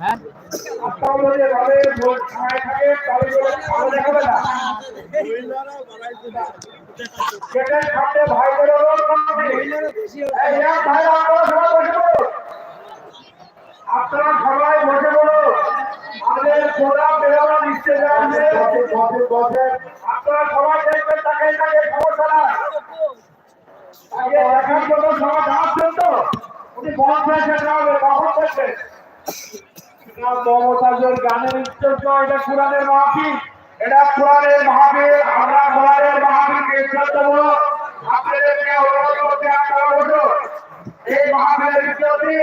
হ্যাঁ আপনারা সবাই বসে পড়ো আমাদের তো। মমতাজের গানের উত্তর এটা কোরআনের মাহফিল। এটা কোরআনের মাহফিল আমরা কোরআনের মাহফিলকে শ্রদ্ধা করব আপনাদেরকে অনুরোধ করতে আপনারা বসো এই মাহফিলের উত্তরটি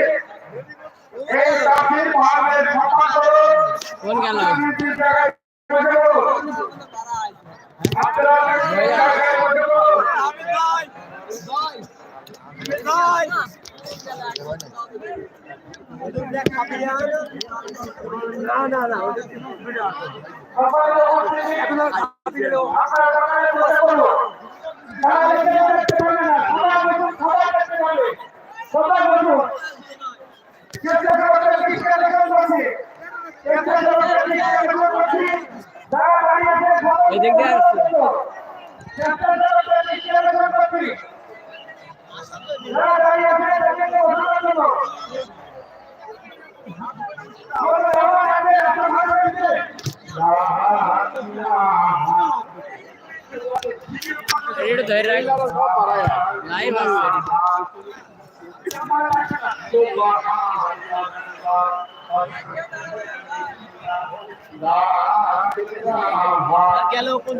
এই তাফসীর মাহফিলের সম্মান করুন। ফোন কেন রাজনীতির জায়গায়। আপনারা না না পড়ুন। আপনারা উপস্থিতি, আপনারা দোকানে বসে পড়ুন। তারা এখানে দেখতে পাবে না, সবাই বসুন, সবাই দেখতে পাবে। সবাই বসুন। চেষ্টা করবেন, চেষ্টা করবেন। চেষ্টা করবেন, চেষ্টা করবেন। যারা দাঁড়িয়ে আছে, সবাই এই দিক দিয়ে আসছে। চেষ্টা করবেন, চেষ্টা করবেন। যারা দাঁড়িয়ে আছে, তাদেরকে বসানোর জন্য। আমাদের আওয়াজ আছে, আপনার ভালো হয়েছে। রেড ধরে রাখ। লাইভ আসছে গেল কোন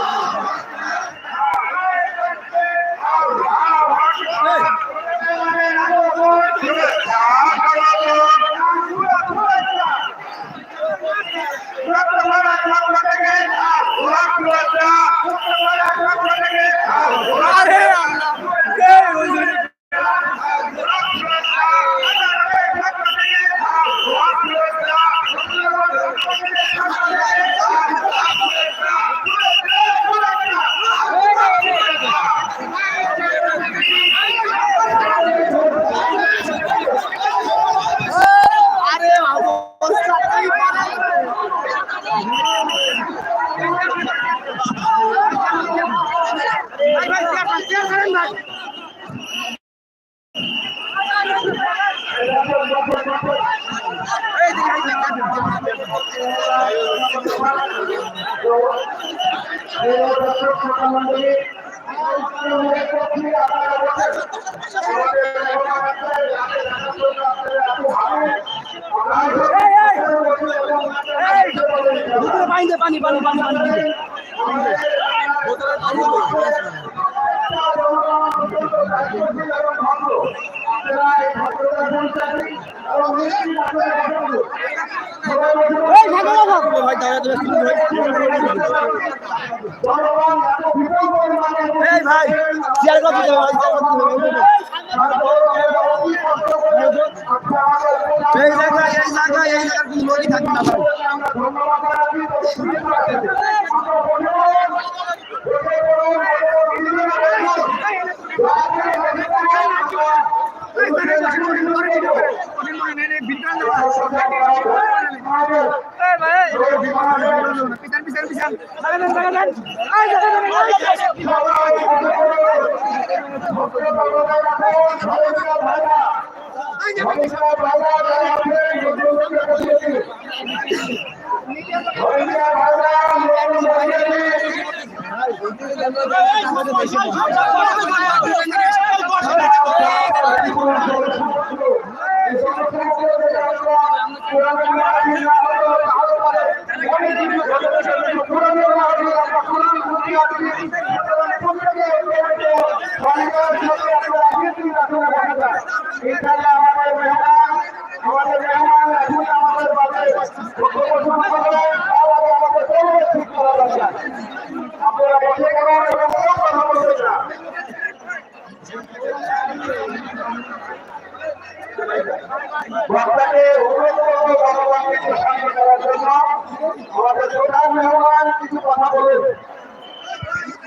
পানি পানি পানি দাঁড়া এই ভাই শেয়ার করে দিতে ভাই এই জায়গা এই জায়গা এই জায়গা কোনো লোকই থাকবে না ভাই আমরা ইনশাআল্লাহ আমাদের মেহমান আমাদের মেহমান এখন আমাদের বলবেন মেহমান কিছু কথা বলুন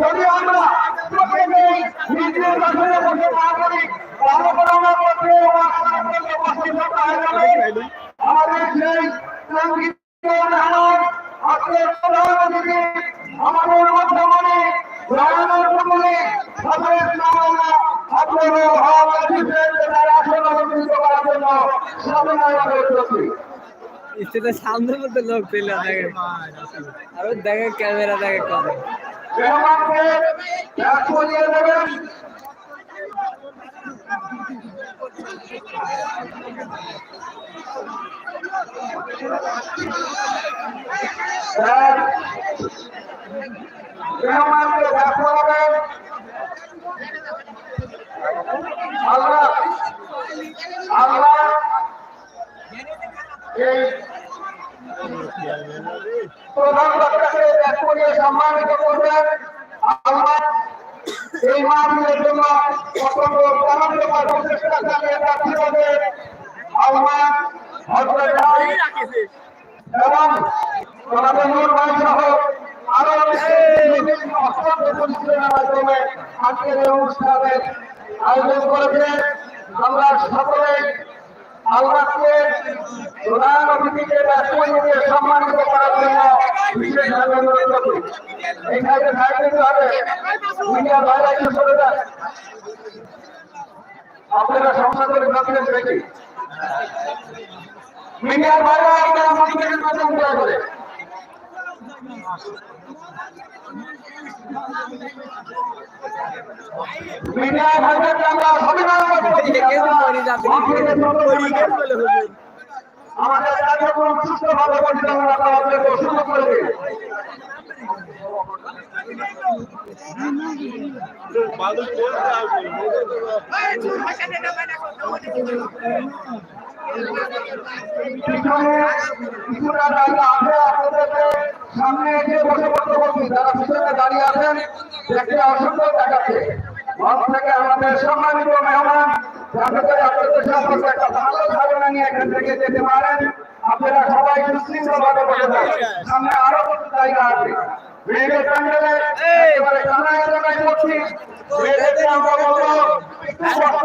যদি আমরা প্রত্যেকেই নিজের কাছে বসে না করি তাহলে করে আমার পক্ষে আমার সনাতনকে উপস্থিত হতে হয় না। আমাদের সেই সংগীত মেহমান আজকের প্রধান অতিথি আমাদের মধ্যমণি রায়নের কুমুনি সদরের নামানা আপনাদের ভাব অতিথিদের তার আসন অলঙ্কৃত করার জন্য সামনে আমাদের প্রতি স্টেজের সামনে মধ্যে লোক পেল দেখে আরও দেখে ক্যামেরা দেখে কবে মেহমানকে ব্যাগ করিয়ে দেবেন ব্যাগ মেহমানকে ব্যাগ করাবেন নিয়ে সম্মানিত করার জন্য বিশেষভাবে অনুরোধ করি এখানে সাইড দিতে হবে মিডিয়া বাইরে একটু চলে যান। আপনারা সংসদের ডকুমেন্ট দেখি মিডিয়ার বাইরে আপনারা আমাদের মাধ্যম দয়া করে মিডিয়ার ভাইদেরকে আমরা করছি আমাদের কার্যক্রম সুস্থভাবে পরিচালনা করার জন্য সুযোগ করে দিন। সামনে এসে বসে পড়তে বলছি যারা পিছনে দাঁড়িয়ে আছেন, দেখতে অসংখ্য দেখাচ্ছে মঞ্চ থেকে আমাদের সম্মানিত মেহমান যাতে করে আপনাদের সম্পর্কে একটা ভালো ধারণা নিয়ে এখান থেকে যেতে পারেন আপনারা সবাই সুশৃঙ্খল বসে যান সামনে আরও কিছু জায়গা আছে মেয়েদের প্যান্ডেলে একেবারে কানায় কানায় করছি মেয়েদেরকে আমরা বলব স্পষ্ট